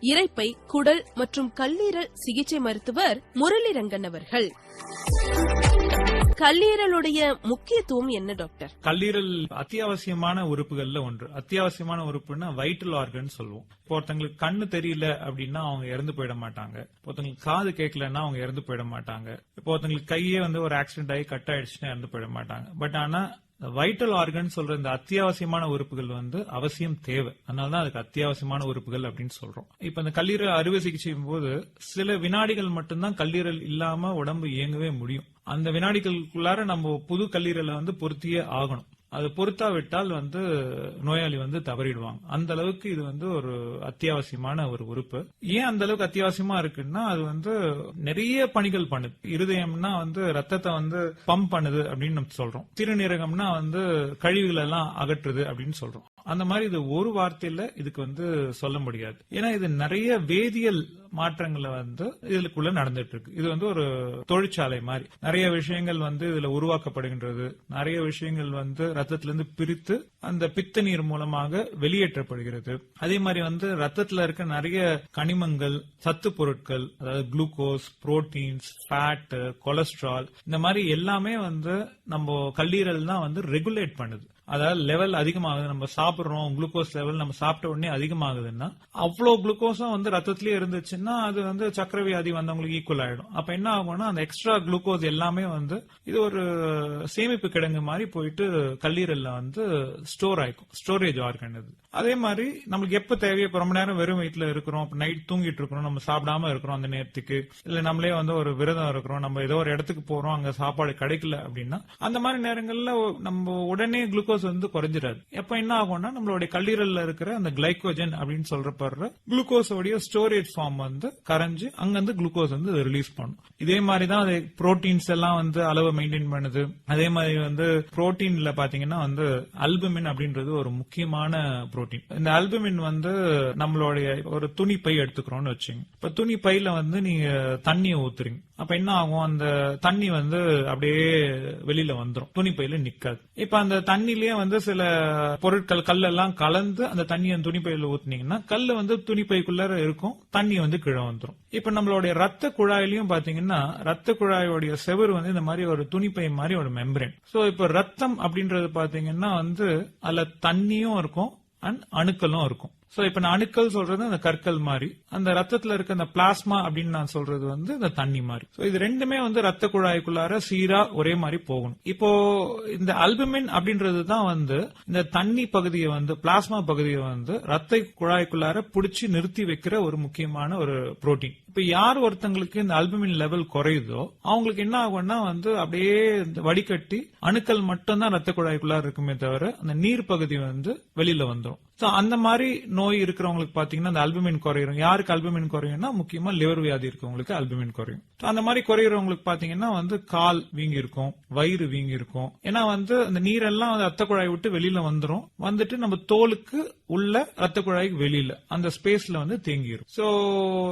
இறைப்பை குடல் மற்றும் கல்லீரல் சிகிச்சை மருத்துவர் முரளிரங்கன் அவர்கள். கல்லீரலுடைய முக்கியத்துவம் என்ன டாக்டர்? கல்லீரல் அத்தியாவசியமான உறுப்புகள்ல ஒன்று. அத்தியாவசியமான உறுப்புன்னா வைட்டல் ஆர்கன் சொல்லுவோம். இப்போ ஒருத்தங்களுக்கு கண்ணு தெரியல அப்படின்னா அவங்க இறந்து போயிட மாட்டாங்க. ஒருத்தங்களுக்கு காது கேட்கலன்னா அவங்க இறந்து போயிட மாட்டாங்க. இப்போ ஒருத்தங்களுக்கு கையே வந்து ஒரு ஆக்சிடென்ட் ஆகி கட் ஆயிடுச்சுன்னா இறந்து போயிட மாட்டாங்க. பட் ஆனா வைட்டல் ஆர்கன் சொல்ற இந்த அத்தியாவசியமான உறுப்புகள் வந்து அவசியம் தேவை. அதனாலதான் அதுக்கு அத்தியாவசியமான உறுப்புகள் அப்படின்னு சொல்றோம். இப்ப இந்த கல்லீரல் அறுவை சிகிச்சையும் போது சில வினாடிகள் மட்டும்தான் கல்லீரல் இல்லாம உடம்பு இயங்கவே முடியும். அந்த வினாடிகளுக்குள்ளார நம்ம புது கல்லீரலை வந்து பொருத்தியே ஆகணும். அது பொருத்தாவிட்டால் வந்து நோயாளி வந்து தவறிடுவாங்க. அந்த அளவுக்கு இது வந்து ஒரு அத்தியாவசியமான ஒரு உறுப்பு. ஏன் அந்த அளவுக்கு அத்தியாவசியமா இருக்குன்னா அது வந்து நிறைய பணிகள் பண்ணுது. இருதயம்னா வந்து ரத்தத்தை வந்து பம்ப் பண்ணுது அப்படின்னு நம்ம சொல்றோம். சிறுநீரகம்னா வந்து கழிவுகள் எல்லாம் அகற்றுது அப்படின்னு சொல்றோம். அந்த மாதிரி இது ஒரு வார்த்தையில இதுக்கு வந்து சொல்ல முடியாது. ஏன்னா இது நிறைய வேதியியல் மாற்றங்களை வந்து இதுக்குள்ள நடந்துட்டு இருக்கு. இது வந்து ஒரு தொழிற்சாலை மாதிரி. நிறைய விஷயங்கள் வந்து இதுல உருவாக்கப்படுகின்றது. நிறைய விஷயங்கள் வந்து ரத்தத்திலிருந்து பிரித்து அந்த பித்த நீர் மூலமாக வெளியேற்றப்படுகிறது. அதே மாதிரி வந்து ரத்தத்துல இருக்க நிறைய கனிமங்கள் சத்து பொருட்கள் அதாவது குளுக்கோஸ் புரோட்டீன்ஸ் ஃபேட் கொலஸ்ட்ரால் இந்த மாதிரி எல்லாமே வந்து நம்ம கல்லீரல் தான் வந்து ரெகுலேட் பண்ணுது. அதாவது லெவல் அதிகமாகுது. நம்ம சாப்பிடுறோம் குளுக்கோஸ் லெவல் நம்ம சாப்பிட்ட உடனே அதிகமாகுதுன்னா அவ்வளோ குளுக்கோஸும் வந்து ரத்தத்திலே இருந்துச்சுன்னா அது வந்து சக்கர வியாதி வந்தவங்களுக்கு ஈக்குவல் ஆயிடும். அப்ப என்ன ஆகும்னா அந்த எக்ஸ்ட்ரா குளுக்கோஸ் எல்லாமே வந்து இது ஒரு சேமிப்பு கிடங்கு மாதிரி போயிட்டு கல்லீரல்ல வந்து ஸ்டோர் ஆயிக்கும். ஸ்டோரேஜ் ஆர்கன் இது. அதே மாதிரி நம்மளுக்கு எப்ப தேவையோ ரொம்ப நேரம் வெறும் வயிற்றுல இருக்கிறோம் நைட் தூங்கிட்டு இருக்கிறோம் நம்ம சாப்பிடாம இருக்கிறோம் அந்த நேரத்துக்கு இல்ல நம்மளே வந்து ஒரு விரதம் இருக்கிறோம் நம்ம ஏதோ ஒரு இடத்துக்கு போறோம் அங்க சாப்பாடு கிடைக்கல அப்படின்னா அந்த மாதிரி நேரங்கள்ல நம்ம உடனே குளுக்கோஸ் வந்து குறைஞ்சிடாது. எப்ப என்ன ஆகும்னா நம்மளுடைய கல்லீரல்ல இருக்கிற அந்த கிளைகோஜன் அப்படின்னு சொல்றப்படுற குளுக்கோஸோடைய ஸ்டோரேஜ் ஃபார்ம் வந்து கரைஞ்சு அங்கிருந்து குளுக்கோஸ் வந்து ரிலீஸ் பண்ணும். இதே மாதிரி தான் அது புரோட்டீன்ஸ் எல்லாம் வந்து அளவை மெயின்டைன் பண்ணுது. அதே மாதிரி வந்து புரோட்டீன்ல பாத்தீங்கன்னா வந்து அல்புமின் அப்படின்றது ஒரு முக்கியமான புரோட்டீன் இந்த அல்புமின் வந்து நம்மளுடைய ஒரு துணி பை எடுத்துக்கிறோம்னு வச்சுங்க. இப்ப துணி பையில வந்து நீங்க தண்ணியை ஊத்துறீங்க. அப்ப என்ன ஆகும்? அந்த தண்ணி வந்து அப்படியே வெளியில வந்துரும். துணி பையில நிக்காது. இப்ப அந்த தண்ணிலயே வந்து சில பொருட்கள் கல்லெல்லாம் கலந்து அந்த தண்ணியை துணி பையில ஊத்துனீங்கன்னா கல்லு வந்து துணிப்பைக்குள்ள இருக்கும் தண்ணி வந்து கீழே வந்துரும். இப்ப நம்மளுடைய ரத்த குழாயிலையும் பாத்தீங்கன்னா ரத்த குழாயோடைய செவர் வந்து இந்த மாதிரி ஒரு துணிப்பை மாதிரி ஒரு மெம்பரேன். சோ இப்ப ரத்தம் அப்படின்றது பாத்தீங்கன்னா வந்து அதுல தண்ணியும் இருக்கும் அண்ட் அணுக்களும் இருக்கும். சோ இப்ப நான் அணுக்கள் சொல்றது அந்த கற்கள் மாதிரி அந்த ரத்தத்துல இருக்க அந்த பிளாஸ்மா அப்படின்னு நான் சொல்றது வந்து இந்த தண்ணி மாதிரி. சோ இது ரெண்டுமே வந்து ரத்த குழாய்க்குள்ளார சீரா ஒரே மாதிரி போகணும். இப்போ இந்த அல்புமின் அப்படின்றது தான் வந்து இந்த தண்ணி பகுதியை வந்து பிளாஸ்மா பகுதியை வந்து ரத்த குழாய்க்குள்ளார புடிச்சு நிறுத்தி வைக்கிற ஒரு முக்கியமான ஒரு புரோட்டீன் இப்ப யார் ஒருத்தங்களுக்கு இந்த அல்புமின் லெவல் குறையுதோ அவங்களுக்கு என்ன ஆகும்னா வந்து அப்படியே இந்த வடிகட்டி அணுக்கள் மட்டும்தான் ரத்த குழாய்க்குள்ளார இருக்குமே தவிர அந்த நீர் பகுதி வந்து வெளியில வந்துடும் சோ அந்த மாதிரி நோய் இருக்கிறவங்களுக்கு பாத்தீங்கன்னா அந்த அல்புமின் குறையும். யாருக்கு அல்புமின் குறையும்னா முக்கியமா லிவர் வியாதி இருக்கவங்களுக்கு அல்புமின் குறையும். அந்த மாதிரி குறையிறவங்களுக்கு பாத்தீங்கன்னா வந்து கால் வீங்கி இருக்கும் வயிறு வீங்கி இருக்கும் ஏன்னா வந்து அந்த நீரெல்லாம் வந்து ரத்த குழாய் விட்டு வெளியில வந்துரும். வந்துட்டு நம்ம தோலுக்கு உள்ள ரத்த குழாய்க்கு வெளியில அந்த ஸ்பேஸ்ல வந்து தேங்கிரும். சோ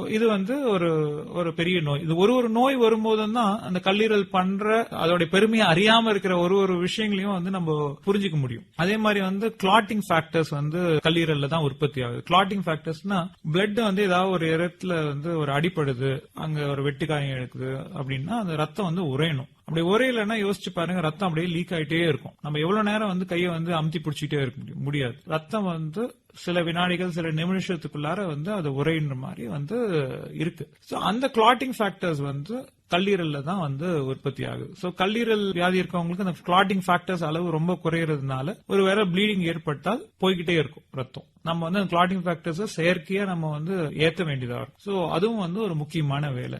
இது வந்து ஒரு ஒரு பெரிய நோய். இது ஒரு ஒரு நோய் வரும்போதும் தான் அந்த கல்லீரல் பண்ற அதோட பெருமையை அறியாம இருக்கிற ஒரு ஒரு விஷயங்களையும் வந்து நம்ம புரிஞ்சுக்க முடியும். அதே மாதிரி வந்து கிளாட்டிங் ஃபேக்டர்ஸ் வந்து வந்து கல்லீரல்ல தான் உற்பத்தி ஆகுது. கிளாட்டிங் ஃபேக்டர்ஸ்னா பிளட் வந்து ஏதாவது ஒரு இடத்துல வந்து ஒரு அடிப்படுது அங்க ஒரு வெட்டுக்காயம் எடுக்குது அப்படின்னா அந்த ரத்தம் வந்து உறையணும். அப்படி உரையிலன்னா யோசிச்சு பாருங்க ரத்தம் அப்படியே லீக் ஆயிட்டே இருக்கும். நம்ம எவ்வளவு நேரம் வந்து கையை வந்து அமுத்தி பிடிச்சிட்டே இருக்க முடியும் முடியாது. ரத்தம் வந்து சில வினாடிகள் சில நிமிஷத்துக்குள்ளார வந்து அது உரையின்ற மாதிரி வந்து இருக்கு. ஸோ அந்த கிளாட்டிங் ஃபேக்டர்ஸ் வந்து கல்லீரல்ல தான் வந்து உற்பத்தி ஆகுது. சோ கல்லீரல் வியாதி இருக்கவங்களுக்கு அந்த கிளாட்டிங் ஃபேக்டர்ஸ் அளவு ரொம்ப குறையறதுனால ஒரு வேற ப்ளீடிங் ஏற்பட்டால் போய்கிட்டே இருக்கும் ரத்தம். நம்ம வந்து அந்த கிளாட்டிங் ஃபேக்டர்ஸ் செயற்கையா நம்ம வந்து ஏற்ற வேண்டியதா இருக்கும். சோ அதுவும் வந்து ஒரு முக்கியமான வேலை.